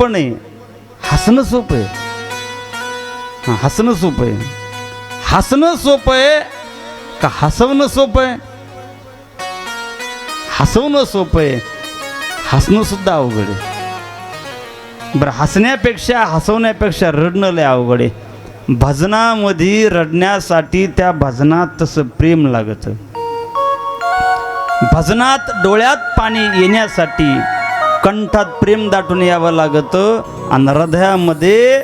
पण आहे. हसणं सोपं आहे. हां हसणं सोपं आहे. हसणं सोपं आहे का हसवणं सोपं आहे? हसवणं सोपं आहे. हसणं सुद्धा अवघड आहे. बरं हसण्यापेक्षा हसवण्यापेक्षा रडणं लय अवघड आहे. भजनामध्ये रडण्यासाठी त्या भजनात तसं प्रेम लागतं. भजनात डोळ्यात पाणी येण्यासाठी कंठात प्रेम दाटून यावं लागतं आणि हृदयामध्ये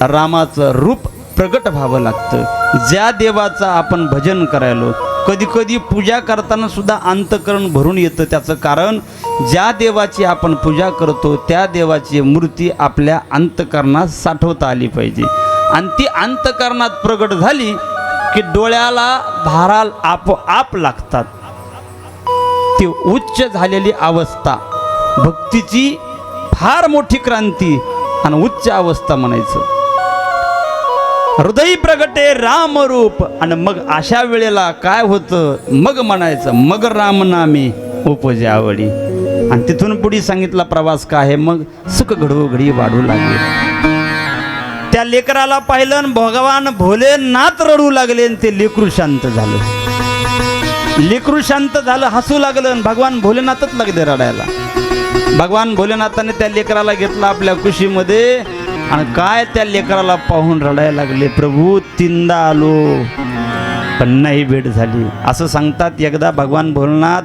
रामाचं रूप प्रगट व्हावं लागतं. ज्या देवाचं आपण भजन करायलो कधी कधी पूजा करताना सुद्धा अंतकरण भरून येतं. त्याचं कारण ज्या देवाची आपण पूजा करतो त्या देवाची मूर्ती आपल्या अंतकरणात साठवता आली पाहिजे. आणि ती अंतकरणात प्रगट झाली की डोळ्याला भाराल आपोआप लागतात. ती उच्च झालेली अवस्था भक्तीची फार मोठी क्रांती आणि उच्च अवस्था म्हणायचं. हृदय प्रगटे रामरूप आणि मग अशा वेळेला काय होतं? मग म्हणायचं मग रामनामी उपजे आवडी. आणि तिथून पुढे सांगितला प्रवास काय आहे? मग सुख घडोघडी घडी वाढू लागले. त्या लेकराला पाहिलं आणि भगवान भोलेनाथ रडू लागले आणि ते लेकरू शांत झालं. लेकरू शांत झालं हसू लागलं भगवान भोलेनाथच लागले रडायला. भगवान भोलेनाथाने त्या लेकराला घेतला आपल्या कुशीमध्ये. आणि काय त्या लेकराला पाहून रडायला लागले प्रभू तीनदा आलो पण नाही भेट झाली. असं सांगतात एकदा भगवान भोलेनाथ.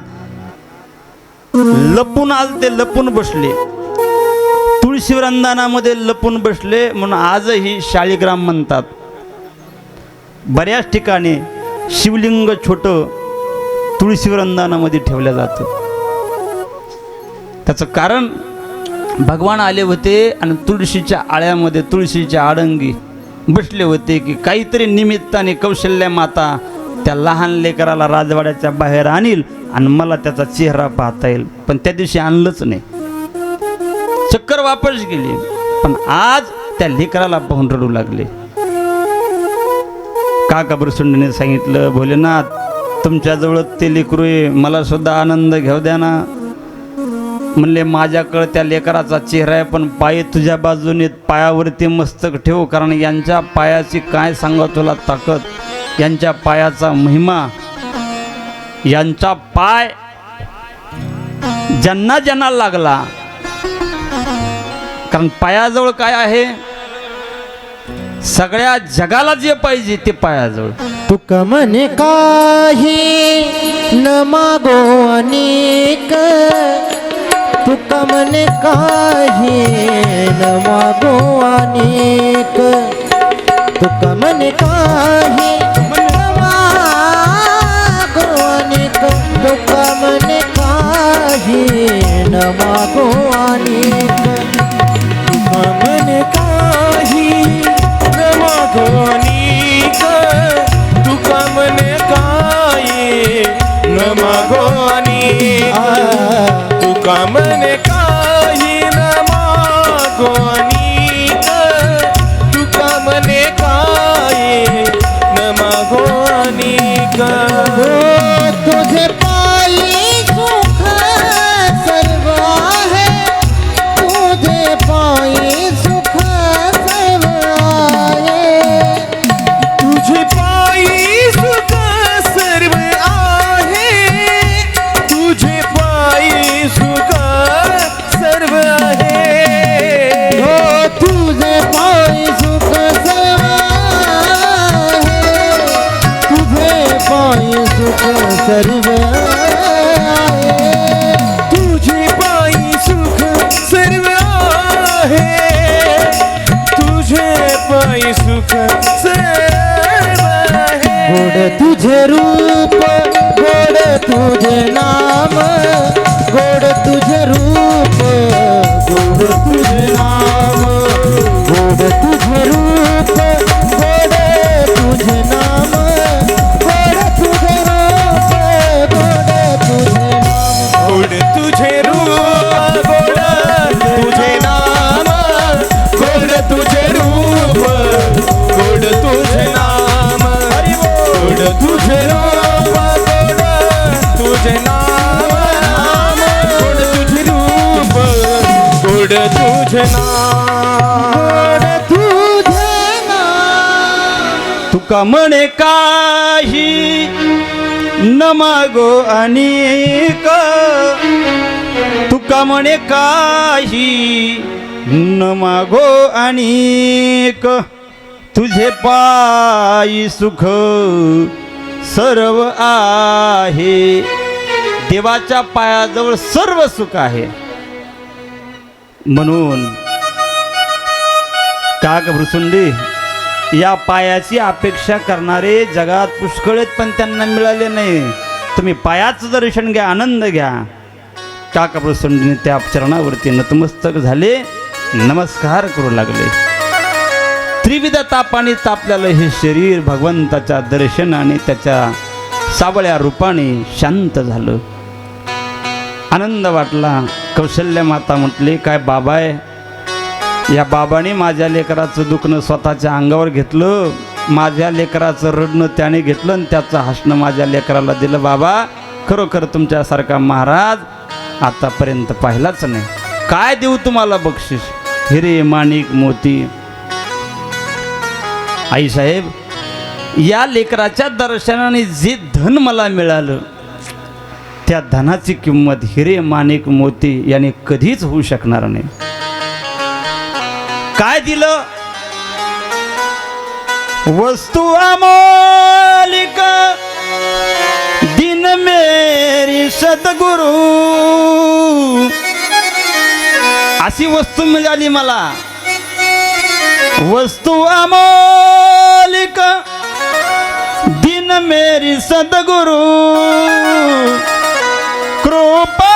लपून आल ते लपून बसले. तुळशी वृंदानामध्ये लपून बसले म्हणून आजही शाळीग्राम म्हणतात. बऱ्याच ठिकाणी शिवलिंग छोटं तुळशी वृंदानामध्ये ठेवलं जातं. त्याचं कारण भगवान आले होते आणि तुळशीच्या आळ्यामध्ये तुळशीच्या आडंगी बसले होते की काहीतरी निमित्ताने कौशल्य माता त्या लहान लेकराला राजवाड्याच्या बाहेर आणील आणि मला त्याचा चेहरा पाहता येईल. पण त्या दिवशी आणलंच नाही. चक्कर वापस गेली. पण आज त्या लेकराला पाहून रडू लागले. काका बरसुंडने सांगितलं भोलेनाथ तुमच्याजवळ ते लेकरू आहे. मला सुद्धा आनंद घेऊ द्या ना. म्हणले माझ्याकडं त्या लेकराचा चेहरा आहे पण पाय तुझ्या बाजूने पायावरती मस्तक ठेव कारण यांच्या पायाची काय सांगा तुला ताकद? यांच्या पायाचा महिमा यांचा पाय ज्यांना ज्यांना लागला कारण पायाजवळ काय आहे? सगळ्या जगाला जे पाहिजे ते पायाजवळ. तुक म्हणे काही न मागो अनेक. तू कमने काही न मागो अनेक तू कमने काही Jerusalém. तुका म्हणे काही? न मागो अनेक. तुका म्हणे काही? न मागो अनेक. तुझे पायी सुख सर्व आहे. देवाच्या पायाजवळ सर्व सुख आहे. म्हणून काग भृसुंडी या पायाची अपेक्षा करणारे जगात पुष्कळ आहेत पण त्यांना मिळाले नाही. तुम्ही पायाचं दर्शन घ्या आनंद घ्या. काका भृसुंडीने त्या चरणावरती नतमस्तक झाले. नमस्कार करू लागले. त्रिविध तापाने तापलेलं हे शरीर भगवंताच्या दर्शनाने त्याच्या सावळ्या रूपाने शांत झालं. आनंद वाटला. कौशल्य माता म्हटले काय बाबा आहे? या बाबाने माझ्या लेकराचं दुखणं स्वतःच्या अंगावर घेतलं. माझ्या लेकराचं रडणं त्याने घेतलं आणि त्याचं हसणं माझ्या लेकराला दिलं. बाबा खरोखर तुमच्यासारखा महाराज आतापर्यंत पाहिलाच नाही. काय देऊ तुम्हाला बक्षीस? हिरे माणिक मोती. आईसाहेब या लेकराच्या दर्शनाने जे धन मला मिळालं त्या धनाची किंमत हिरे माणिक मोती याने कधीच होऊ शकणार नाही. काय दिलं? वस्तू अमोलिक. दिन मेरी सद्गुरु. अशी वस्तू मिळाली मला. वस्तू अमोलिक. दिन मेरी सद्गुरु. कृपा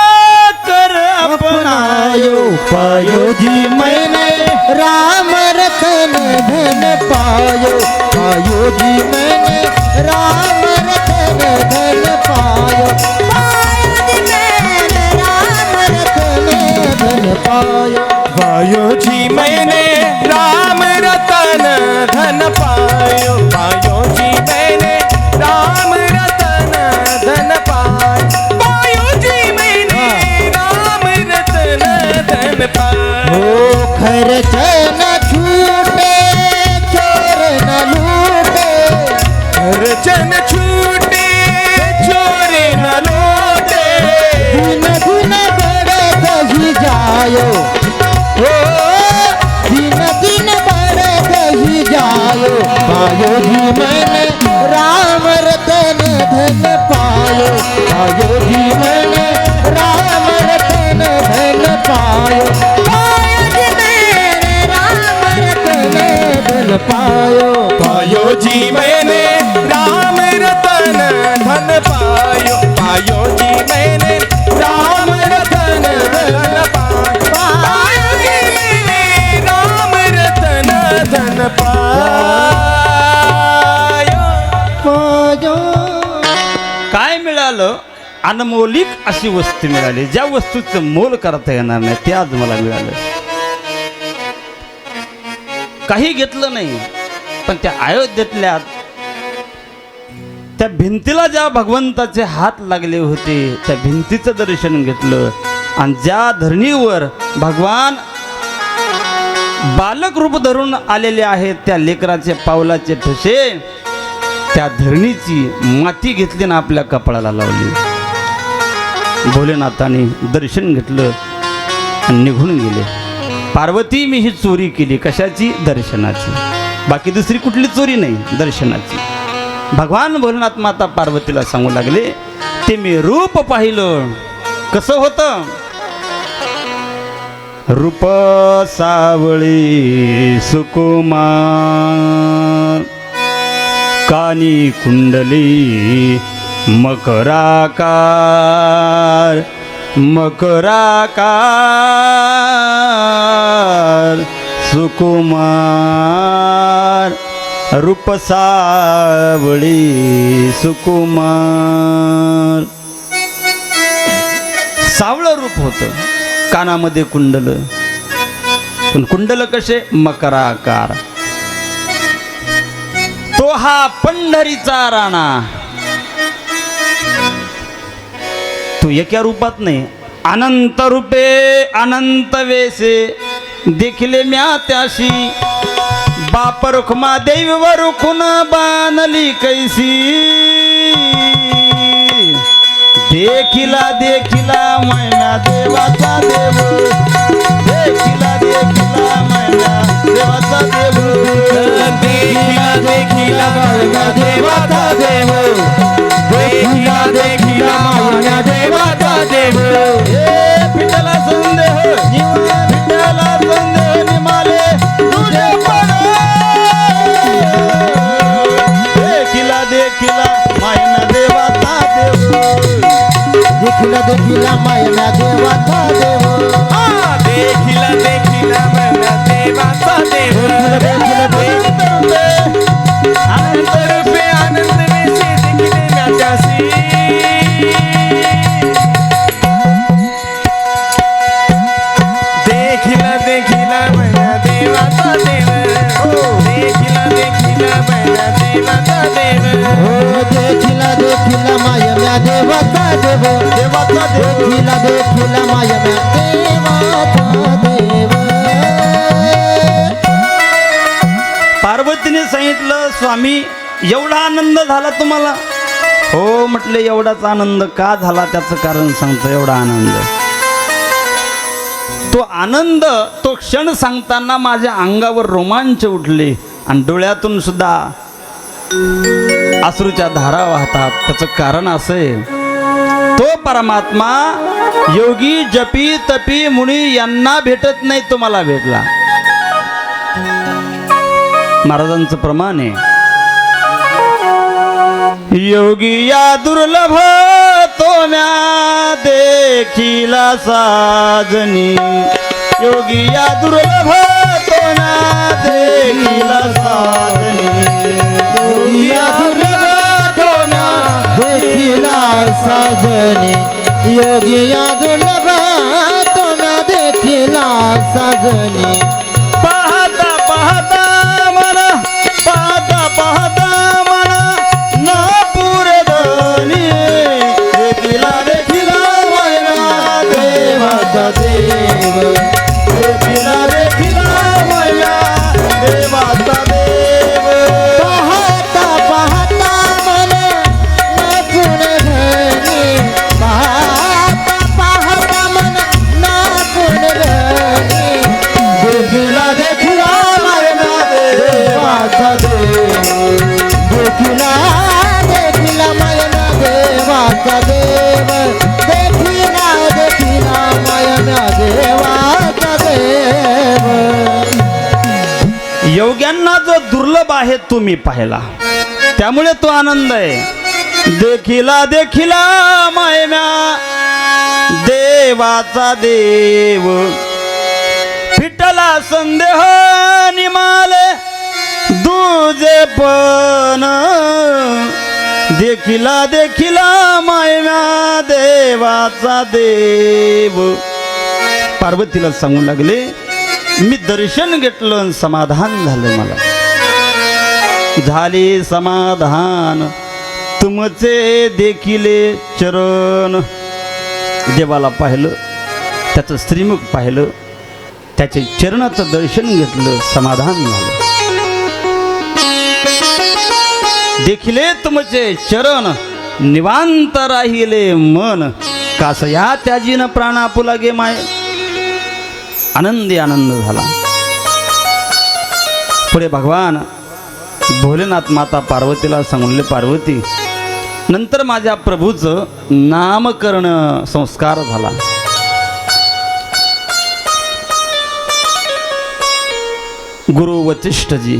अपनायो पायो जी मैंने राम रतन धन पायो। पायो जी मैंने राम रतन धन पायो। हो अनमोलिक अशी वस्तू मिळाली. ज्या वस्तूचं मोल करता येणार नाही ते आज मला मिळालं. काही घेतलं नाही पण त्या अयोध्येतल्या त्या भिंतीला ज्या भगवंताचे हात लागले होते त्या भिंतीचं दर्शन घेतलं. आणि ज्या धरणीवर भगवान बालक रूप धरून आलेले आहेत त्या लेकराचे पावलाचे ठसे त्या धरणीची माती घेतली ना आपल्या कपाळाला लावली. भोलेनाथाने दर्शन घेतलं आणि निघून गेले. पार्वती मी ही चोरी केली. कशाची? दर्शनाची. बाकी दुसरी कुठली चोरी नाही? दर्शनाची. भगवान भोलेनाथ माता पार्वतीला सांगू लागले ते मी रूप पाहिलं. कसं होतं? रूप सावळी सुकुमार कानी कुंडली मकराकार मकराकार सुकुमार रूपसावळी सुकुमार. सावळं रूप होतं कानामध्ये कुंडल. पण कुंडल कसे? मकराकार. तो हा पंढरीचा राणा. तो एका रूपात नाही. अनंत रूपे अनंत वेसे देखिले म्या त्याशी. बाप रुखमा देव रुखून बानली कैसी. देखिला देखिला मैना देवाचा देव. देखिला देखिला मायना देवाचा देव. देखिला देखिला माया देवाचा देव. देखिला देखिला आनंद रूपे आनंद वेशी देखिले देखिला देखिला माया देवाचा देव. देखिला देखिला माया देवाचा देव. हो देखिला देखिला देव देवाचा देव. देवाचा देव. पार्वतीने सांगितलं स्वामी एवढा आनंद झाला तुम्हाला? हो म्हटले एवढाच आनंद का झाला? त्याचं कारण सांगतो एवढा आनंद. तो आनंद तो क्षण सांगताना माझ्या अंगावर रोमांच उठले आणि डोळ्यातून सुद्धा अश्रूच्या धारा वाहतात. त्याचं कारण असं आहे तो परमात्मा योगी जपी तपी मुनी यांना भेटत नाही तुम्हाला भेटला. महाराजांचं प्रमाण आहे. योगी या दुर्लभ तो म्या देखिला साजनी. योगी या दुर्लभ तो म्या देखिला साजनी. या देखिला साजने. योगी या दुर्लभा तोना देखिला साजने. आहे तुम्ही पाहिला. त्यामुळे तो आनंद आहे. देखिला देखिला मायम्या देवाचा देव. फिटला संदेह निमाले. दुजे पण. देखिला देखिला मायम्या देवाचा देव. पार्वतीला सांगू लागले मी दर्शन घेतलं आणि समाधान झालं मला. झाले समाधान. तुमचे देखील चरण. देवाला पाहिलं त्याचं श्रीमुख पाहिलं त्याचे चरणाचं दर्शन घेतलं समाधान झालं. देखिले तुमचे चरण निवांत राहिले मन. कासया त्याजीन प्राण आपुला गे माय. आनंदी आनंद झाला. पुढे भगवान भोलेनाथ माता पार्वतीला सांगले पार्वती नंतर माझ्या प्रभूचं नामकरण संस्कार झाला. गुरु वचिष्ठजी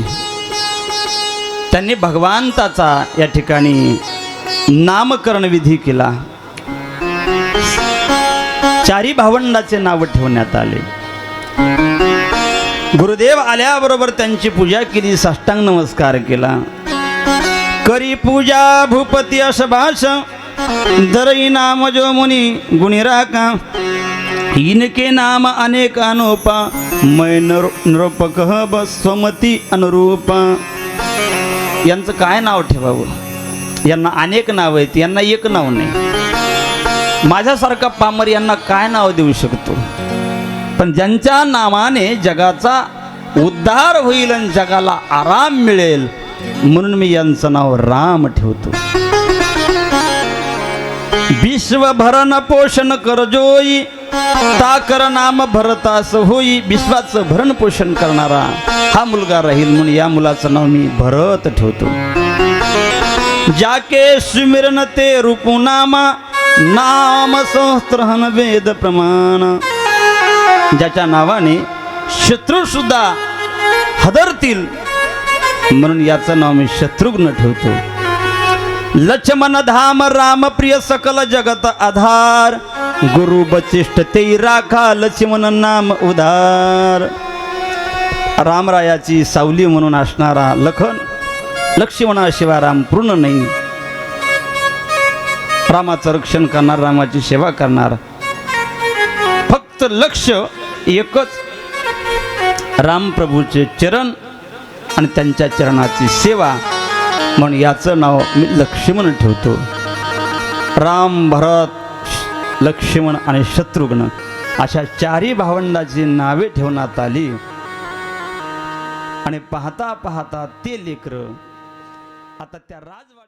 त्यांनी भगवंताचा या ठिकाणी नामकरण विधी केला. चारी भावंडाचे नाव ठेवण्यात आले. गुरुदेव आल्याबरोबर त्यांची पूजा केली साष्टांग नमस्कार केला. करी पूजा भूपती असभाष दरई नाम जो मुनी गुणिराका इनके नाम अनेक अनुपा मै नर नृपक स्वमती अनुरूपा. यांचं काय नाव ठेवावं हो? यांना अनेक नाव आहेत यांना एक नाव नाही. माझ्यासारखा पामर यांना काय नाव देऊ शकतो? पण ज्यांच्या नामाने जगाचा उद्धार होईल आणि जगाला आराम मिळेल म्हणून मी यांचं नाव राम ठेवतो. विश्व भरण पोषण करजोई ताकर नाम भरतास होई विश्वाचं भरण पोषण करणारा हा मुलगा राहील म्हणून या मुलाचं नाव मी भरत ठेवतो. जाके सुमिरन ते रूपनामा नाम संस्त्रहन वेद प्रमाण. ज्याच्या नावाने शत्रूसुद्धा हदरतील. म्हणून याचं नाव मी शत्रुघ्न ठेवतो. लक्ष्मण धाम राम प्रिय सकल जगत आधार. गुरु बचिष्ठ ते राखा लक्ष्मण नाम उधार. रामरायाची सावली म्हणून असणारा लखन लक्ष्मणाशिवाय राम पूर्ण नाही. रामाचं रक्षण करणार रामाची सेवा करणार. फक्त लक्ष एकच रामप्रभूचे चरण आणि त्यांच्या चरणाची सेवा म्हणून याचं नाव मी लक्ष्मण ठेवतो. राम भरत लक्ष्मण आणि शत्रुघ्न अशा चारही भावंडाची नावे ठेवण्यात आली. आणि पाहता पाहता ते लेकर आता त्या राजवाड्या